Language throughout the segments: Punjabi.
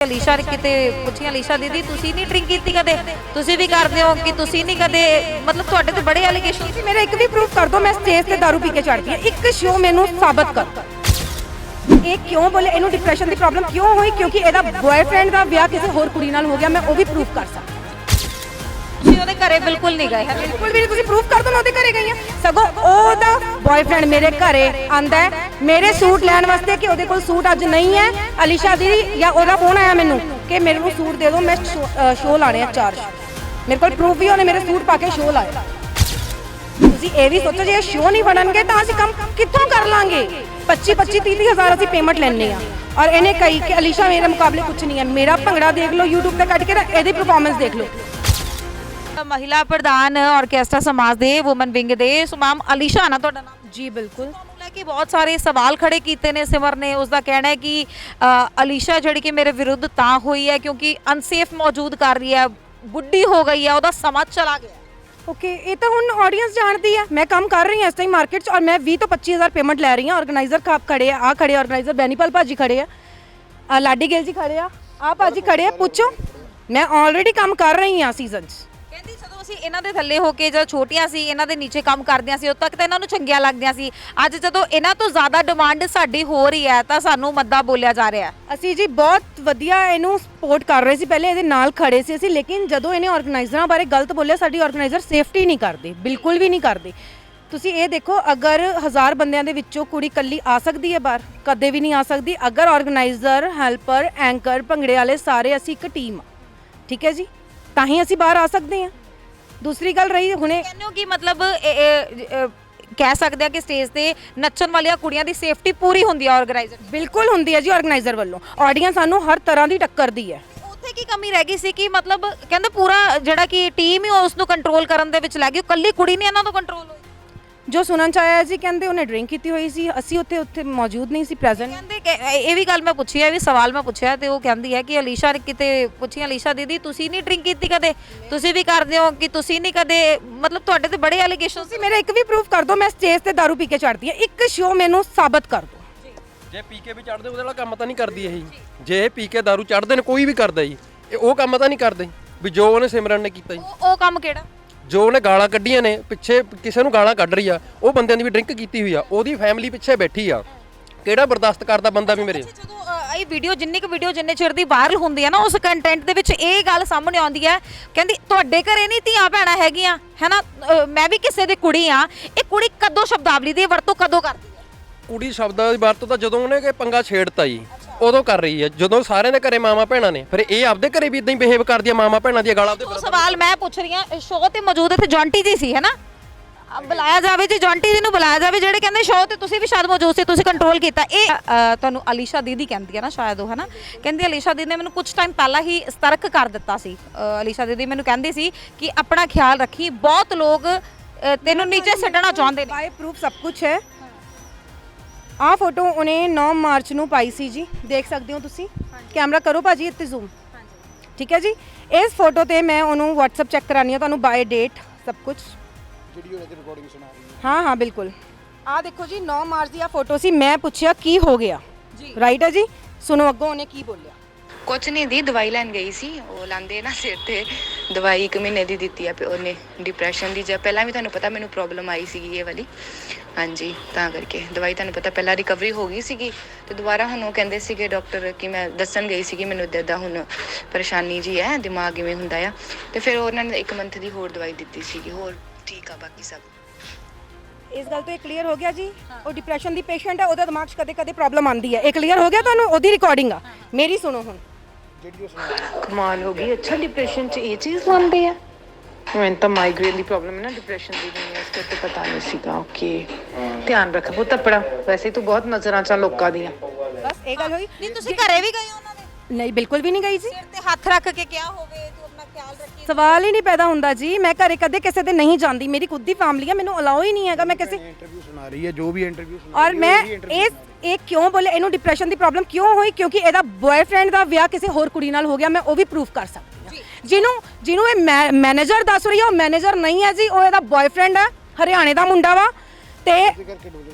ਅਲੀਸ਼ਾ ਨੇ ਕਿਤੇ ਪੁੱਛਿਆ ਅਲੀਸ਼ਾ ਦੀਦੀ, ਤੁਸੀਂ ਨਹੀਂ ਡਰਿੰਕ ਕੀਤੀ ਕਦੇ? ਤੁਸੀਂ ਵੀ ਕਰਦੇ ਹੋ ਕਿ ਤੁਸੀਂ ਨਹੀਂ ਕਦੇ? ਮਤਲਬ ਤੁਹਾਡੇ ਤੋਂ ਬੜੇ ਅਲੀਗੇਸ਼ਨ ਸੀ। ਮੇਰਾ ਇੱਕ ਵੀ ਪ੍ਰੂਫ ਕਰ ਦਿਓ ਮੈਂ ਸਟੇਜ ਤੇ ਦਾਰੂ ਪੀ ਕੇ ਚੜਦੀ ਹਾਂ। ਇੱਕ ਸ਼ੋ ਮੈਨੂੰ ਸਾਬਤ ਕਰ। ਇਹ ਕਿਉਂ ਬੋਲੇ? ਇਹਨੂੰ ਡਿਪਰੈਸ਼ਨ ਦੀ ਪ੍ਰੋਬਲਮ ਕਿਉਂ ਹੋਈ? ਕਿਉਂਕਿ ਇਹਦਾ ਬॉयਫ੍ਰੈਂਡ ਦਾ ਵਿਆਹ ਕਿਸੇ ਹੋਰ ਕੁੜੀ ਨਾਲ ਹੋ ਗਿਆ, ਮੈਂ ਉਹ ਵੀ ਪ੍ਰੂਫ ਕਰ ਸਕਦਾ ਤੁਸੀਂ ਉਹਦੇ ਘਰੇ ਬਿਲਕੁਲ ਨਹੀਂ ਗਏ। ਬਿਲਕੁਲ ਵੀ ਨਹੀਂ, ਤੁਸੀਂ ਪ੍ਰੂਫ ਕਰ ਦਿਓ, ਮੈਂ ਉਹਦੇ ਘਰੇ ਗਈ ਹਾਂ। ਸਗੋਂ ਉਹਦਾ ਬॉयਫ੍ਰੈਂਡ ਮੇਰੇ ਘਰੇ ਆਂਦਾ ਹੈ। ਮੇਰੇ ਸੂਟ ਲੈਣ ਵਾਸਤੇ ਕਿ ਉਹਦੇ ਕੋਲ ਸੂਟ ਅੱਜ ਨਹੀਂ ਹੈ। ਅਲੀਸ਼ਾ ਦੀ ਜਾਂ ਉਹਦਾ ਫੋਨ ਆਇਆ ਮੈਨੂੰ ਕਿ ਮੇਰੇ ਨੂੰ ਸੂਟ ਦੇ ਦਿਓ, ਮੈਂ ਸ਼ੋਅ ਲਾਣੇ ਆ ਚਾਰ ਮੇਰੇ ਕੋਲ ਪ੍ਰੂਫ ਵੀ ਉਹਨੇ ਮੇਰੇ ਸੂਟ ਪਾ ਕੇ ਸ਼ੋਅ ਲਾਇਆ। ਤੁਸੀਂ ਇਹ ਵੀ ਸੋਚੋ, ਜੇ ਸ਼ੋਅ ਨਹੀਂ ਬਣਨਗੇ ਤਾਂ ਅਸੀਂ ਕੰਮ ਕਿੱਥੋਂ ਕਰ ਲਾਂਗੇ? 25 25 30 ਹਜ਼ਾਰ ਅਸੀਂ ਪੇਮੈਂਟ ਲੈਣੇ ਆ ਔਰ ਇਹਨੇ ਕਹੀ ਕਿ ਅਲੀਸ਼ਾ, ਮੇਰੇ ਮੁਕਾਬਲੇ ਕੁਝ ਨਹੀਂ ਹੈ। ਮੇਰਾ ਭੰਗੜਾ ਦੇਖ ਲਓ, YouTube ਤੇ ਕੱਢ ਕੇ ਇਹਦੀ ਪਰਫਾਰਮੈਂਸ ਦੇਖ ਲਓ। ਮਹਿਲਾ ਪ੍ਰਧਾਨ ਆਰਕੈਸਟਰਾ ਸਮਾਜ ਦੇ ਔਮਨ ਵਿੰਗ ਦੇ ਸੁਮਾਮ ਅਲੀਸ਼ਾ ਨਾ ਤੁਹਾਡਾ ਨਾਮ? ਜੀ ਬਿਲਕੁਲ। ਤੁਹਾਨੂੰ ਲੈ ਕੇ ਬਹੁਤ ਸਾਰੇ ਸਵਾਲ ਖੜੇ ਕੀਤੇ ਨੇ ਸਿਮਰ ਨੇ। ਉਸ ਦਾ ਕਹਿਣਾ ਹੈ ਕਿ ਅ, ਅਲੀਸ਼ਾ ਜਿਹੜੀ ਕਿ ਮੇਰੇ ਵਿਰੁੱਧ ਤਾਂ ਹੋਈ ਹੈ ਕਿਉਂਕਿ ਅਨਸੇਫ ਮੌਜੂਦ ਕਰ ਰਹੀ ਹੈ ਬੁੱਢੀ ਹੋ ਗਈ ਹੈ ਉਹਦਾ ਸਮਾਂ ਚਲਾ ਗਿਆ ਓਕੇ ਇਹ ਤਾਂ ਹੁਣ ਆਡੀਅנס ਜਾਣਦੀ ਹੈ। ਮੈਂ ਕੰਮ ਕਰ ਰਹੀ ਹਾਂ ਇਸ ਟਾਈਮ ਮਾਰਕੀਟ 'ਚ ਔਰ ਮੈਂ 20 ਤੋਂ 25000 ਪੇਮੈਂਟ ਲੈ ਰਹੀ ਹਾਂ। ਆਰਗੇਨਾਈਜ਼ਰ ਖਾਪ ਖੜੇ ਆ ਆ ਖੜੇ ਆਰਗੇਨਾਈਜ਼ਰ ਬੈਨੀਪਾਲ ਭਾਜੀ ਖੜੇ ਆ ਆ ਲਾਡੀ ਗਿੱਲ ਜੀ ਖੜੇ ਆ ਆ ਭਾਜੀ ਖੜੇ ਆ ਪੁੱਛੋ। ਮੈਂ ਆਲਰੇਡੀ ਕੰਮ ਕਰ ਰਹੀ ਹਾਂ ਸੀਜ਼ਨ 'ਚ। ਅਸੀਂ ਇਹਨਾਂ ਦੇ ਥੱਲੇ ਹੋ ਕੇ ਜਦੋਂ ਛੋਟੀਆਂ ਸੀ, ਇਹਨਾਂ ਦੇ ਨੀਚੇ ਕੰਮ ਕਰਦੀਆਂ ਸੀ, ਉਦੋਂ ਤੱਕ ਤਾਂ ਇਹਨਾਂ ਨੂੰ ਚੰਗੀਆਂ ਲੱਗਦੀਆਂ ਸੀ। ਅੱਜ ਜਦੋਂ ਇਹਨਾਂ ਤੋਂ ਜ਼ਿਆਦਾ ਡਿਮਾਂਡ ਸਾਡੀ ਹੋ ਰਹੀ ਹੈ, ਤਾਂ ਸਾਨੂੰ ਮੱਦਾ ਬੋਲਿਆ ਜਾ ਰਿਹਾ ਹੈ। ਅਸੀਂ ਜੀ ਬਹੁਤ ਵਧੀਆ ਇਹਨੂੰ ਸਪੋਰਟ ਕਰ ਰਹੇ ਸੀ, ਪਹਿਲੇ ਇਹਦੇ ਨਾਲ ਖੜੇ ਸੀ ਅਸੀਂ, ਲੇਕਿਨ ਜਦੋਂ ਇਹਨੇ ਆਰਗੇਨਾਈਜ਼ਰਾਂ ਬਾਰੇ ਗਲਤ ਬੋਲਿਆ, ਸਾਡੀ ਆਰਗੇਨਾਈਜ਼ਰ ਸੇਫਟੀ ਨਹੀਂ ਕਰਦੇ, ਬਿਲਕੁਲ ਵੀ ਨਹੀਂ ਕਰਦੇ। ਤੁਸੀਂ ਇਹ ਦੇਖੋ, ਅਗਰ ਹਜ਼ਾਰ ਬੰਦਿਆਂ ਦੇ ਵਿੱਚੋਂ ਕੁੜੀ ਕੱਲੀ ਆ ਸਕਦੀ ਹੈ ਬਾਹਰ, ਕਦੇ ਵੀ ਨਹੀਂ ਆ ਸਕਦੀ। ਅਗਰ ਆਰਗੇਨਾਈਜ਼ਰ ਹੈਲਪਰ ਐਂਕਰ ਭੰਗੜੇ ਵਾਲੇ ਸਾਰੇ ਅਸੀਂ ਇੱਕ ਟੀਮ ਠੀਕ ਹੈ ਜੀ? ਤਾਂ ਹੀ ਅਸੀਂ ਬਾਹਰ ਆ ਸਕਦੇ ਹਾਂ। ਦੂਸਰੀ ਗੱਲ ਰਹੀ ਹੁਣੇ ਕਹਿੰਦੇ ਹੋ ਕਿ ਮਤਲਬ ਇਹ- ਇਹ, ਅ, ਕਹਿ ਸਕਦੇ ਆ ਕਿ ਸਟੇਜ ਤੇ ਨੱਚਣ ਵਾਲੀਆਂ ਕੁੜੀਆਂ ਦੀ ਸੇਫਟੀ ਪੂਰੀ ਹੁੰਦੀ ਹੈ ਆਰਗੇਨਾਈਜ਼ਰ ਬਿਲਕੁਲ ਹੁੰਦੀ ਹੈ ਜੀ ਆਰਗੇਨਾਈਜ਼ਰ ਵੱਲੋਂ। ਆਡੀਅנס ਸਾਨੂੰ ਹਰ ਤਰ੍ਹਾਂ ਦੀ ਟੱਕਰਦੀ ਹੈ। ਉੱਥੇ ਕੀ ਕਮੀ ਰਹਿ ਗਈ ਸੀ ਕਿ ਮਤਲਬ ਕਹਿੰਦੇ ਪੂਰਾ ਜਿਹੜਾ ਕਿ ਟੀਮ ਹੀ ਉਸ ਨੂੰ ਕੰਟਰੋਲ ਕਰਨ ਦੇ ਵਿੱਚ ਲੱਗ ਗਈ ਕੱਲੀ ਕੁੜੀ ਨਹੀਂ ਇਹਨਾਂ ਤੋਂ ਕੰਟਰੋਲ ਹੋਈ? ਜੋ ਸੁਣਨ ਚ ਜੀ ਕਹਿੰਦੇ ਉਹਨੇ ਡਰਿੰਕ ਕੀਤੀ ਹੋਈ ਸੀ ਅਸੀਂ ਉੱਥੇ ਉੱਥੇ ਮੌਜੂਦ ਨਹੀਂ ਸੀ ਪ੍ਰੈਜ਼ੈਂਟ ਕਹਿੰਦੇ ਕਿ ਇਹ- ਵੀ ਗੱਲ ਮੈਂ ਪੁੱਛੀ ਹੈ ਵੀ ਸਵਾਲ ਮੈਂ ਪੁੱਛਿਆ ਤੇ ਉਹ ਕਹਿੰਦੀ ਹੈ ਕਿ ਅਲੀਸ਼ਾ ਕਿਤੇ ਪੁੱਛੀ ਅਲੀਸ਼ਾ ਦੀਦੀ ਤੁਸੀਂ ਨਹੀਂ ਡਰਿੰਕ ਕੀਤੀ ਕਦੇ? ਤੁਸੀਂ ਵੀ ਕਰਦੇ ਹੋ ਕਿ ਤੁਸੀਂ ਨਹੀਂ ਕਦੇ? ਮਤਲਬ ਤੁਹਾਡੇ ਤੇ ਬੜੇ ਐਲੀਗੇਸ਼ਨ ਤੁਸੀਂ ਮੇਰਾ ਇੱਕ ਵੀ ਪ੍ਰੂਫ ਕਰ ਦਿਓ ਮੈਂ ਸਟੇਜ ਤੇ ਦਾਰੂ ਪੀ ਕੇ ਚੜਦੀ ਹਾਂ। ਇੱਕ ਸ਼ੋ ਮੈਨੂੰ ਸਾਬਤ ਕਰ ਦਿਓ। ਜੇ। ਪੀ ਕੇ ਵੀ ਚੜਦੇ ਉਹਦੇ ਨਾਲ ਕੰਮ ਤਾਂ ਨਹੀਂ ਕਰਦੀ ਇਹ ਜੇ। ਪੀ ਕੇ ਦਾਰੂ ਚੜਦੇ ਨੇ ਕੋਈ ਵੀ ਕਰਦਾ ਜੀ। ਇਹ ਉਹ ਕੰਮ ਤਾਂ ਨਹੀਂ ਕਰਦੇ ਵੀ ਜੋ ਉਹਨੇ ਸਿਮਰਨ ਨੇ ਕੀਤਾ ਜੀ। ਉਹ ਕੰਮ ਕਿਹੜਾ? ਜੋ ਉਹਨੇ ਗਾਲਾਂ ਕੱਢੀਆਂ ਨੇ ਪਿੱਛੇ ਕਿਸੇ ਨੂੰ ਗਾਲਾਂ ਕੱਢ ਰਹੀ ਆ ਉਹ ਬੰਦਿਆਂ ਦੀ ਵੀ ਡਰਿੰਕ ਕੀਤੀ ਹੋਈ ਆ ਉਹਦੀ ਫੈਮਿਲੀ ਪਿੱਛੇ ਬੈਠੀ ਆ। ਕਿਹੜਾ ਬਰਦਾਸ਼ਤ ਕਰਦਾ ਬੰਦਾ ਵੀ ਮੇਰੇ? ਜਦੋਂ ਅ, ਇਹ ਵੀਡੀਓ ਜਿੰਨੀ ਕੁ ਵੀਡੀਓ ਜਿੰਨੇ ਚਿਰ ਦੀ ਵਾਇਰਲ ਹੁੰਦੀ ਹੈ ਨਾ ਉਸ ਕੰਟੈਂਟ ਦੇ ਵਿੱਚ ਇਹ ਗੱਲ ਸਾਹਮਣੇ ਆਉਂਦੀ ਹੈ ਕਹਿੰਦੀ ਤੁਹਾਡੇ ਘਰੇ ਨਹੀਂ ਧੀਆਂ ਭੈਣਾਂ ਹੈਗੀਆਂ? ਹੈਨਾ? ਅ, ਮੈਂ ਵੀ ਕਿਸੇ ਦੀ ਕੁੜੀ ਆ ਇਹ ਕੁੜੀ ਕਦੋਂ ਸ਼ਬਦਾਵਲੀ ਦੀ ਵਰਤੋਂ ਕਦੋਂ ਕਰਦੀ ਹੈ ਕੁੜੀ ਸ਼ਬਦਾਂ ਦੀ ਵਰਤੋਂ ਤਾਂ ਜਦੋਂ ਉਹਨੇ ਕਿ ਪੰਗਾ ਛੇੜਤਾ ਜੀ। ਉਦੋਂ ਕਰ ਰਹੀ ਹੈ। ਜਦੋਂ ਸਾਰਿਆਂ ਦੇ ਘਰੇ ਮਾਮਾ ਭੈਣਾਂ ਨੇ ਫਿਰ ਇਹ ਆਪਦੇ ਘਰੇ ਵੀ ਇਦਾਂ ਹੀ ਬਿਹੇਵ ਕਰਦੀ ਆ ਮਾਮਾ ਭੈਣਾਂ ਦੀਆਂ ਗਾਲਾਂ ਆਪਦੇ ਉਹ ਸਵਾਲ ਮੈਂ ਪੁੱਛ ਰਹੀ ਹਾਂ ਸ਼ੋਅ ਤੇ ਮੌਜੂਦ ਇੱਥੇ ਜੌਂਟੀ ਜੀ ਸੀ ਹੈਨਾ ਬੁਲਾਇਆ ਜਾਵੇ ਜੀ ਜੌਂਟੀ ਜੀ ਨੂੰ ਬੁਲਾਇਆ ਜਾਵੇ ਜਿਹੜੇ ਕਹਿੰਦੇ ਸ਼ੋਅ ਤੇ ਤੁਸੀਂ ਵੀ ਸ਼ਾਇਦ ਮੌਜੂਦ ਸੀ ਤੁਸੀਂ ਕੰਟਰੋਲ ਕੀਤਾ। ਇਹ ਤੁਹਾਨੂੰ ਅਲੀਸ਼ਾ ਦੀਦੀ ਕਹਿੰਦੀ ਹੈ ਨਾ ਸ਼ਾਇਦ ਉਹ ਹੈਨਾ? ਕਹਿੰਦੀ ਅਲੀਸ਼ਾ ਦੀਦੀ ਨੇ ਮੈਨੂੰ ਕੁਝ ਟਾਈਮ ਪਹਿਲਾਂ ਹੀ ਸਤਰਕ ਕਰ ਦਿੱਤਾ ਸੀ। ਅ, ਅਲੀਸ਼ਾ ਦੀਦੀ ਮੈਨੂੰ ਕਹਿੰਦੀ ਸੀ ਕਿ ਆਪਣਾ ਖਿਆਲ ਰੱਖੀ ਬਹੁਤ ਲੋਕ ਤੈਨੂੰ ਨੀਚੇ ਛੱਡਣਾ ਚਾਹੁੰਦੇ ਨੇ। ਬਾਈ ਪ੍ਰੂਫ ਸਭ ਕੁਝ ਹੈ। ਆਹ ਫੋਟੋ ਉਹਨੇ 9 ਮਾਰਚ ਨੂੰ ਪਾਈ ਸੀ ਜੀ। ਦੇਖ ਸਕਦੇ ਹੋ ਤੁਸੀਂ। ਕੈਮਰਾ ਕਰੋ ਭਾਜੀ ਇੱਥੇ ਜ਼ੂਮ ਠੀਕ ਹੈ ਜੀ। ਇਸ ਫੋਟੋ ਤੇ ਮੈਂ ਉਹਨੂੰ WhatsApp ਚੈੱਕ ਕਰਾਨੀ ਆ ਤੁਹਾਨੂੰ ਬਾਈ ਡੇਟ ਸਭ ਕੁਝ ਜਿਹੜੀ ਉਹਦੀ ਰਿਕਾਰਡਿੰਗ ਸੁਣਾ ਰਹੀ ਹੈ ਹਾਂ ਹਾਂ ਬਿਲਕੁਲ। ਆਹ ਦੇਖੋ ਜੀ 9 ਮਾਰਚ ਦੀ ਆ ਫੋਟੋ ਸੀ। ਮੈਂ ਪੁੱਛਿਆ ਕੀ ਹੋ ਗਿਆ? ਜੀ। ਰਾਈਟ ਹੈ ਜੀ? ਸੁਣੋ ਅੱਗੋਂ ਉਹਨੇ ਕੀ ਬੋਲਿਆ। ਕੁਛ ਨਹੀਂ ਦੀ ਦਵਾਈ ਲੈਣ ਗਈ ਸੀ। ਉਹ ਲਾਂਦੇ ਨਾ ਸਿਰ ਤੇ। ਦਵਾਈ ਇੱਕ ਮਹੀਨੇ ਦੀ ਦਿੱਤੀ ਆ ਪਿਓ ਨੇ ਡਿਪਰੈਸ਼ਨ ਦੀ ਜਾਂ ਪਹਿਲਾਂ ਵੀ ਤੁਹਾਨੂੰ ਪਤਾ ਮੈਨੂੰ ਪ੍ਰੋਬਲਮ ਆਈ ਸੀਗੀ ਇਹ ਵਾਲੀ। ਹਾਂਜੀ ਤਾਂ ਕਰਕੇ। ਦਵਾਈ ਤੁਹਾਨੂੰ ਪਤਾ ਪਹਿਲਾਂ ਰਿਕਵਰੀ ਹੋ ਗਈ ਸੀਗੀ। ਤੇ ਦੁਬਾਰਾ ਹੁਣ ਉਹ ਕਹਿੰਦੇ ਸੀਗੇ ਡਾਕਟਰ ਕਿ ਮੈਂ ਦੱਸਣ ਗਈ ਸੀਗੀ ਮੈਨੂੰ ਇੱਦਾਂ ਦਾ ਹੁਣ ਪਰੇਸ਼ਾਨੀ ਜੀ ਹੈ ਦਿਮਾਗ ਇਵੇਂ ਹੁੰਦਾ ਆ। ਤੇ ਫਿਰ ਉਹਨਾਂ ਨੇ ਇੱਕ ਮੰਥ ਦੀ ਹੋਰ ਦਵਾਈ ਦਿੱਤੀ ਸੀਗੀ ਹੋਰ ਠੀਕ ਆ ਬਾਕੀ ਸਭ। ਇਸ ਗੱਲ ਤੋਂ ਇਹ ਕਲੀਅਰ ਹੋ ਗਿਆ ਜੀ? ਉਹ ਡਿਪਰੈਸ਼ਨ ਦੀ ਪੇਸ਼ੈਂਟ ਹੈ ਉਹਦਾ ਦਿਮਾਗ 'ਚ ਕਦੇ ਕਦੇ ਪ੍ਰੋਬਲਮ ਆਉਂਦੀ ਹੈ ਇਹ ਕਲੀਅਰ ਹੋ ਗਿਆ ਤੁਹਾਨੂੰ? ਉਹਦੀ ਰਿਕਾਰਡਿੰਗ ਆ। ਮੇਰੀ ਸੁਣੋ ਹੁਣ। ਕਮਾਲ ਹੋ ਗਈ ਅੱਛਾ ਡਿਪਰੈਸ਼ਨ ਚ ਇਹ ਚੀਜ਼ ਲਾਉਂਦੇ ਆ। ਮੈਨੂੰ ਤਾਂ ਮਾਈਗ੍ਰੇਨ ਦੀ ਪ੍ਰੋਬਲਮ ਹੈ ਨਾ ਡਿਪਰੈਸ਼ਨ ਦੀ ਨਹੀਂ ਹੈ ਇਸ ਕਰਕੇ ਪਤਾ ਨਹੀਂ ਸੀਗਾ ਓਕੇ ਧਿਆਨ ਰੱਖ ਪੁੱਤ ਆਪਣਾ ਵੈਸੇ ਤੂੰ ਬਹੁਤ ਨਜ਼ਰਾਂ ਚ ਆ ਲੋਕਾਂ ਦੀਆਂ। ਬਸ ਇਹ ਗੱਲ ਹੋਈ। ਨਹੀਂ ਤੁਸੀਂ ਘਰੇ ਵੀ ਗਏ ਉਹਨਾਂ ਦੇ? ਨਹੀਂ ਬਿਲਕੁਲ ਵੀ ਨਹੀਂ ਗਈ ਜੀ। ਸਿਰ ਤੇ ਹੱਥ ਰੱਖ ਕੇ ਕਿਹਾ ਹੋਵੇ ਤੂੰ ਆਪਣਾ ਖਿਆਲ ਰੱਖੀ। ਸਵਾਲ ਹੀ ਨਹੀਂ ਪੈਦਾ ਹੁੰਦਾ ਜੀ। ਮੈਂ ਘਰੇ ਕਦੇ ਕਿਸੇ ਦੇ ਨਹੀਂ ਜਾਂਦੀ। ਮੇਰੀ ਖੁਦ ਦੀ ਫੈਮਿਲੀ ਹੈ ਮੈਨੂੰ ਅਲਾਉ ਹੀ ਨਹੀਂ ਹੈਗਾ। ਮੈਂ ਕਿਸੇ ਇੰਟਰਵਿਊ ਸੁਣਾ ਰਹੀ ਹੈ ਜੋ ਵੀ ਇੰਟਰਵਿਊ ਸੁਣਾ ਔਰ ਮੈਂ ਇਸ ਇਹ ਕਿਉਂ ਬੋਲੇ? ਇਹਨੂੰ ਡਿਪਰੈਸ਼ਨ ਦੀ ਪ੍ਰੋਬਲਮ ਕਿਉਂ ਹੋਈ? ਕਿਉਂਕਿ ਇਹਦਾ ਬॉयਫ੍ਰੈਂਡ ਦਾ ਵਿਆਹ ਕਿਸੇ ਹੋਰ ਕੁੜੀ ਨਾਲ ਹੋ ਗਿਆ ਮੈਂ ਉਹ ਵੀ ਪ੍ਰੂਫ ਕਰ ਸਕਦੀ ਹਾਂ। ਜਿਹਨੂੰ ਜਿਹਨੂੰ ਇਹ ਮੈਨੇਜਰ ਦੱਸ ਰਹੀ ਹੈ ਮੈਨੇਜਰ ਨਹੀਂ ਹੈ ਜੀ ਉਹ ਇਹਦਾ ਬॉयਫ੍ਰੈਂਡ ਹੈ ਹਰਿਆਣੇ ਦਾ ਮੁੰਡਾ ਵਾ। ਤੇ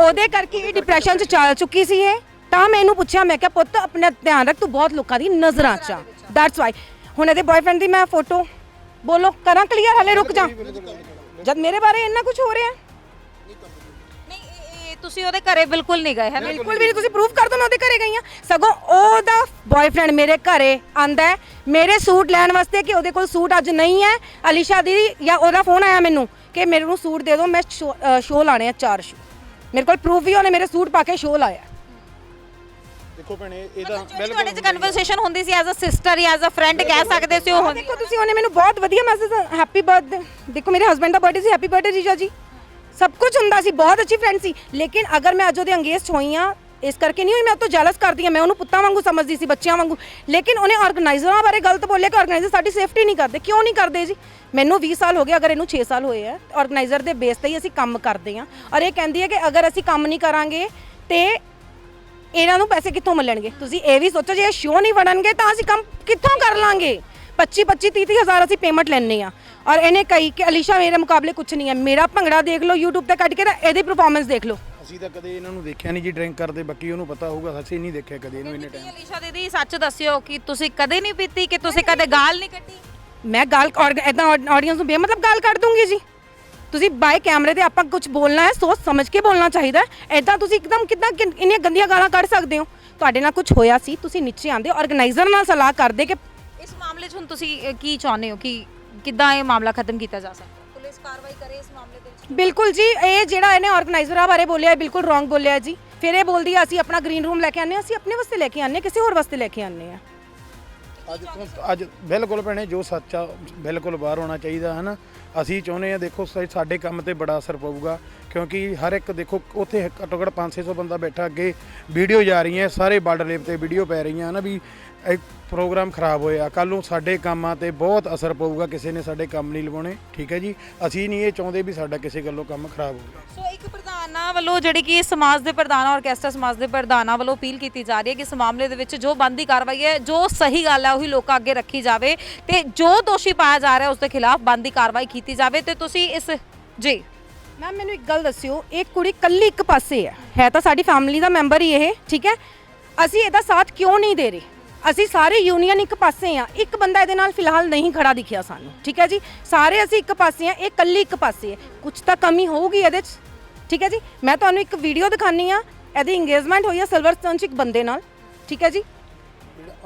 ਉਹਦੇ ਕਰਕੇ ਇਹ ਡਿਪਰੈਸ਼ਨ 'ਚ ਚੱਲ ਚੁੱਕੀ ਸੀ ਇਹ। ਤਾਂ ਮੈਂ ਇਹਨੂੰ ਪੁੱਛਿਆ ਮੈਂ ਕਿਹਾ ਪੁੱਤ ਆਪਣਾ ਧਿਆਨ ਰੱਖ ਤੂੰ ਬਹੁਤ ਲੋਕਾਂ ਦੀ ਨਜ਼ਰਾਂ 'ਚ ਦੈਟਸ ਵਾਈ ਹੁਣ ਇਹਦੇ ਬॉयਫ੍ਰੈਂਡ ਦੀ ਮੈਂ ਫੋਟੋ ਬੋਲੋ ਕਰਾਂ ਕਲੀਅਰ ਹਲੇ ਰੁਕ ਜਾ। ਜਦ ਮੇਰੇ ਬਾਰੇ ਇੰਨਾ ਕੁਝ ਹੋ ਰਿਹਾ ਤੁਸੀਂ ਉਹਦੇ ਘਰੇ ਬਿਲਕੁਲ ਨਹੀਂ ਗਏ ਹੈ ਨਾ? ਬਿਲਕੁਲ ਵੀ ਨਹੀਂ ਤੁਸੀਂ ਪ੍ਰੂਫ ਕਰ ਦਿਓ ਮੈਂ ਉਹਦੇ ਘਰੇ ਗਈ ਆ ਸਗੋਂ ਉਹਦਾ ਬॉयਫ੍ਰੈਂਡ ਮੇਰੇ ਘਰੇ ਆਂਦਾ ਹੈ। ਮੇਰੇ ਸੂਟ ਲੈਣ ਵਾਸਤੇ ਕਿ ਉਹਦੇ ਕੋਲ ਸੂਟ ਅੱਜ ਨਹੀਂ ਹੈ। ਅਲੀਸ਼ਾ ਦੀ ਜਾਂ ਉਹਦਾ ਫੋਨ ਆਇਆ ਮੈਨੂੰ ਕਿ ਮੇਰੇ ਨੂੰ ਸੂਟ ਦੇ ਦਿਓ ਮੈਂ ਸ਼ੋਅ ਲਾਣੇ ਆ ਚਾਰ ਸ਼ੋ ਮੇਰੇ ਕੋਲ ਪ੍ਰੂਫ ਵੀ ਉਹਨੇ ਮੇਰੇ ਸੂਟ ਪਾ ਕੇ ਸ਼ੋਅ ਲਾਇਆ। ਦੇਖੋ ਭੈਣੇ ਇਹਦਾ ਜਿਹੜੀ ਤੁਹਾਡੇ ਚ ਕਨਵਰਸੇਸ਼ਨ ਹੁੰਦੀ ਸੀ ਐਜ਼ ਅ ਸਿਸਟਰ ਜਾਂ ਐਜ਼ ਅ ਫਰੈਂਡ ਕਹਿ ਸਕਦੇ ਸੀ ਉਹ ਹੁੰਦੀ। ਦੇਖੋ ਤੁਸੀਂ ਉਹਨੇ ਮੈਨੂੰ ਬਹੁਤ ਵਧੀਆ ਮੈਸੇਜ ਹੈਪੀ ਬਰਥਡੇ ਦੇਖੋ ਮੇਰੇ ਹਸਬੰਡ ਦਾ ਬਰਥਡੇ ਸੀ ਹੈਪੀ ਬਰਥਡੇ ਜੀਜਾ ਜੀ। ਸਭ ਕੁਝ ਹੁੰਦਾ ਸੀ, ਬਹੁਤ ਅੱਛੀ ਫਰੈਂਡ ਸੀ। ਲੇਕਿਨ ਅਗਰ ਮੈਂ ਅੱਜ ਉਹਦੇ ਅੰਗੇਜ ਹੋਈ ਆ ਇਸ ਕਰਕੇ ਨਹੀਂ ਹੋਈ, ਮੈਂ ਉਹ ਤੋਂ ਜੈਲਸ ਕਰਦੀ ਆ ਮੈਂ ਉਹਨੂੰ ਪੁੱਤਾਂ ਵਾਂਗੂ ਸਮਝਦੀ ਸੀ, ਬੱਚਿਆਂ ਵਾਂਗੂ। ਲੇਕਿਨ ਉਹਨੇ ਆਰਗੇਨਾਈਜ਼ਰਾਂ ਬਾਰੇ ਗਲਤ ਬੋਲਿਆ ਕਿ ਆਰਗੇਨਾਈਜ਼ਰ ਸਾਡੀ ਸੇਫਟੀ ਨਹੀਂ ਕਰਦੇ। ਕਿਉਂ ਨਹੀਂ ਕਰਦੇ ਜੀ? ਮੈਨੂੰ 20 ਸਾਲ ਹੋ ਗਏ, ਅਗਰ ਇਹਨੂੰ 6 ਸਾਲ ਹੋਏ ਆ ਆਰਗੇਨਾਈਜ਼ਰ ਦੇ ਬੇਸ ਤੇ ਹੀ ਅਸੀਂ ਕੰਮ ਕਰਦੇ ਆ ਔਰ ਇਹ ਕਹਿੰਦੀ ਹੈ ਕਿ ਅਗਰ ਅਸੀਂ ਕੰਮ ਨਹੀਂ ਕਰਾਂਗੇ, ਤੇ ਇਹਨਾਂ ਨੂੰ ਪੈਸੇ ਕਿੱਥੋਂ ਮਿਲਣਗੇ? ਤੁਸੀਂ ਇਹ ਵੀ ਸੋਚੋ, ਜੇ ਇਹ ਸ਼ੋਅ ਨਹੀਂ ਬਣਨਗੇ, ਤਾਂ ਅਸੀਂ ਕੰਮ ਕਿੱਥੋਂ ਕਰ ਲਾਂਗੇ? 25 25 30 30 ਹਜ਼ਾਰ ਅਸੀਂ ਪੇਮੈਂਟ ਲੈਣੇ ਆ ਔਰ ਇਹਨੇ ਕਹੀ ਕਿ ਅਲੀਸ਼ਾ ਮੇਰੇ ਮੁਕਾਬਲੇ ਕੁਝ ਨਹੀਂ ਹੈ। ਮੇਰਾ ਭੰਗੜਾ ਦੇਖ ਲਓ YouTube ਤੇ ਕੱਢ ਕੇ ਤਾਂ ਇਹਦੀ ਪਰਫਾਰਮੈਂਸ ਦੇਖ ਲਓ। ਅਸੀਂ ਤਾਂ ਕਦੇ ਇਹਨਾਂ ਨੂੰ ਦੇਖਿਆ ਨਹੀਂ ਜੀ ਡਰਿੰਕ ਕਰਦੇ ਬਾਕੀ ਉਹਨੂੰ ਪਤਾ ਹੋਊਗਾ ਅਸੀਂ ਨਹੀਂ ਦੇਖਿਆ ਕਦੇ ਇਹਨੂੰ ਇੰਨੇ ਟਾਈਮ ਅਲੀਸ਼ਾ ਦੀਦੀ ਸੱਚ ਦੱਸਿਓ ਕਿ ਤੁਸੀਂ ਕਦੇ ਨਹੀਂ ਪੀਤੀ ਕਿ ਤੁਸੀਂ ਕਦੇ ਗਾਲ ਨਹੀਂ ਕੱਢੀ? ਮੈਂ ਗਾਲ ਇਦਾਂ ਆਡੀਅנס ਨੂੰ ਬੇਮਤਲਬ ਗਾਲ ਕੱਢ ਦੂੰਗੀ ਜੀ। ਤੁਸੀਂ ਬਾਈ ਕੈਮਰੇ ਤੇ ਆਪਾਂ ਕੁਝ ਬੋਲਣਾ ਹੈ ਸੋਚ ਸਮਝ ਕੇ ਬੋਲਣਾ ਚਾਹੀਦਾ ਹੈ। ਐਦਾਂ ਤੁਸੀਂ ਇੱਕਦਮ ਕਿੱਦਾਂ ਇੰਨੀਆਂ ਗੰਦੀਆਂ ਗਾਲਾਂ ਕੱਢ ਸਕਦੇ ਹੋ। ਤੁਹਾਡੇ ਨਾਲ ਕੁਝ ਹੋਇਆ ਸੀ ਤੁਸੀਂ ਨੀਚੇ ਆਂਦੇ ਆਰਗੇਨਾਈਜ਼ਰ ਨਾਲ ਸਲਾਹ ਕਰਦੇ ਕਿ ਮਾਮਲੇ 'ਚ ਹੁਣ ਤੁਸੀਂ ਅ, ਕੀ ਚਾਹੁੰਦੇ ਹੋ? ਕਿ ਕਿੱਦਾਂ ਇਹ ਮਾਮਲਾ ਖਤਮ ਕੀਤਾ ਜਾ ਸਕਦਾ? ਪੁਲਿਸ ਕਾਰਵਾਈ ਕਰੇ ਇਸ ਮਾਮਲੇ ਦੇ ਵਿੱਚ? ਬਿਲਕੁਲ ਜੀ ਇਹ ਜਿਹੜਾ ਇਹਨੇ ਆਰਗੇਨਾਈਜ਼ਰਾਂ ਬਾਰੇ ਬੋਲਿਆ ਇਹ ਬਿਲਕੁਲ ਰੋਂਗ ਬੋਲਿਆ ਜੀ। ਫਿਰ ਇਹ ਬੋਲਦੀ ਆ ਅਸੀਂ ਆਪਣਾ ਗ੍ਰੀਨ ਰੂਮ ਲੈ ਕੇ ਆਨੇ ਹਾਂ, ਅਸੀਂ ਆਪਣੇ ਵਾਸਤੇ ਲੈ ਕੇ ਆਨੇ ਹਾਂ, ਕਿਸੇ ਹੋਰ ਵਾਸਤੇ ਲੈ ਕੇ ਆਨੇ ਆ ਅੱਜ ਤੋਂ ਅੱਜ ਬਿਲਕੁਲ ਭੈਣੇ ਜੋ ਸੱਚ ਆ ਬਿਲਕੁਲ ਬਾਹਰ ਹੋਣਾ ਚਾਹੀਦਾ ਹੈ ਨਾ ਅਸੀਂ ਚਾਹੁੰਦੇ ਆ ਦੇਖੋ ਸਾ- ਸਾਡੇ ਕੰਮ ਤੇ ਬੜਾ ਅਸਰ ਪਊਗਾ ਕਿਉਂਕਿ ਹਰ ਇੱਕ ਦੇਖੋ ਉੱਥੇ ਘੱਟੋ ਘੱਟ 5-600 ਬੰਦਾ ਬੈਠਾ ਅੱਗੇ ਵੀਡੀਓ ਜਾ ਰਹੀਆਂ ਸਾਰੇ ਬਾਰਡਰ ਲੇਪ ਤੇ ਵੀਡੀਓ ਪੈ ਰਹੀਆਂ ਨਾ ਵੀ ਇਹ ਪ੍ਰੋਗਰਾਮ ਖਰਾਬ ਹੋਇਆ। ਕੱਲ ਨੂੰ ਸਾਡੇ ਕੰਮਾਂ ਤੇ ਬਹੁਤ ਅਸਰ ਪਊਗਾ ਕਿਸੇ ਨੇ ਸਾਡੇ ਕੰਮ ਨਹੀਂ ਲਵਾਉਣੇ ਠੀਕ ਹੈ ਜੀ? ਅਸੀਂ ਨਹੀਂ ਇਹ ਚਾਹੁੰਦੇ ਵੀ ਸਾਡਾ ਕਿਸੇ ਗੱਲੋਂ ਕੰਮ ਖਰਾਬ ਹੋਵੇ। ਸੋ ਇੱਕ ਪ੍ਰਧਾਨਾਂ ਵੱਲੋਂ ਜਿਹੜੀ ਕਿ ਸਮਾਜ ਦੇ ਪ੍ਰਧਾਨਾਂ ਆਰਕੈਸਟਰਾ ਸਮਾਜ ਦੇ ਪ੍ਰਧਾਨਾਂ ਵੱਲੋਂ ਅਪੀਲ ਕੀਤੀ ਜਾ ਰਹੀ ਹੈ ਕਿ ਇਸ ਮਾਮਲੇ ਦੇ ਵਿੱਚ ਜੋ ਬੰਦੀ ਕਾਰਵਾਈ ਹੈ ਜੋ ਸਹੀ ਗੱਲ ਹੈ ਉਹੀ ਲੋਕਾਂ ਅੱਗੇ ਰੱਖੀ ਜਾਵੇ ਤੇ ਜੋ ਦੋਸ਼ੀ ਪਾਇਆ ਜਾ ਰਿਹਾ ਉਸ ਦੇ ਖਿਲਾਫ ਬੰਦੀ ਕਾਰਵਾਈ ਕੀਤੀ ਜਾਵੇ ਤੇ ਤੁਸੀਂ ਇਸ ਜੀ। ਮੈਮ ਮੈਨੂੰ ਇੱਕ ਗੱਲ ਦੱਸਿਓ ਇਹ ਕੁੜੀ ਕੱਲੀ ਇੱਕ ਪਾਸੇ ਹੈ। ਹੈ ਤਾਂ ਸਾਡੀ ਫੈਮਿਲੀ ਦਾ ਮੈਂਬਰ ਹੀ ਇਹ ਠੀਕ ਹੈ? ਅਸੀਂ ਇਹਦਾ ਸਾਥ ਕਿਉਂ ਨਹੀਂ ਦੇ ਰਹੇ? ਅਸੀਂ ਸਾਰੇ ਯੂਨੀਅਨ ਇੱਕ ਪਾਸੇ ਆ ਇੱਕ ਬੰਦਾ ਇਹਦੇ ਨਾਲ ਫਿਲਹਾਲ ਨਹੀਂ ਖੜਾ ਦਿਖਿਆ ਸਾਨੂੰ ਠੀਕ ਹੈ ਜੀ? ਸਾਰੇ ਅਸੀਂ ਇੱਕ ਪਾਸੇ ਆ ਇਹ ਕੱਲੀ ਇੱਕ ਪਾਸੇ ਹੈ। ਕੁਝ ਤਾਂ ਕਮੀ ਹੋਊਗੀ ਇਹਦੇ 'ਚ ਠੀਕ ਹੈ ਜੀ? ਮੈਂ ਤੁਹਾਨੂੰ ਇੱਕ ਵੀਡੀਓ ਦਿਖਾਨੀ ਆ ਇਹਦੀ ਇੰਗੇਜਮੈਂਟ ਹੋਈ ਹੈ ਸਿਲਵਰ ਸਟੋਨ 'ਚ ਇੱਕ ਬੰਦੇ ਨਾਲ ਠੀਕ ਹੈ ਜੀ?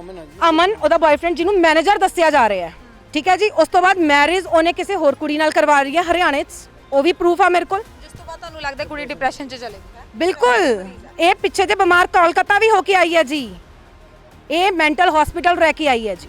ਅਮਨ ਆ ਜੀ ਅਮਨ ਉਹਦਾ ਬॉयਫ੍ਰੈਂਡ ਜਿਹਨੂੰ ਮੈਨੇਜਰ ਦੱਸਿਆ ਜਾ ਰਿਹਾ ਹੈ ਠੀਕ ਹੈ ਜੀ? ਉਸ ਤੋਂ ਬਾਅਦ ਮੈਰਿਜ ਉਹਨੇ ਕਿਸੇ ਹੋਰ ਕੁੜੀ ਨਾਲ ਕਰਵਾ ਰਹੀ ਹੈ ਹਰਿਆਣੇ 'ਚ ਉਹ ਵੀ ਪ੍ਰੂਫ ਆ ਮੇਰੇ ਕੋਲ। ਜਿਸ ਤੋਂ ਬਾਅਦ ਤੁਹਾਨੂੰ ਲੱਗਦਾ ਕੁੜੀ ਡਿਪਰੈਸ਼ਨ 'ਚ ਚਲੇ ਗਈ। ਬਿਲਕੁਲ ਇਹ ਪਿੱਛੇ ਜੇ ਬਿਮਾਰ ਕੋਲਕਾਤਾ ਵੀ ਹੋ ਕੇ ਆਈ ਹੈ ਜੀ। ਇਹ ਮੈਂਟਲ ਹਸਪੀਟਲ ਰਹਿ ਕੇ ਆਈ ਹੈ ਜੀ।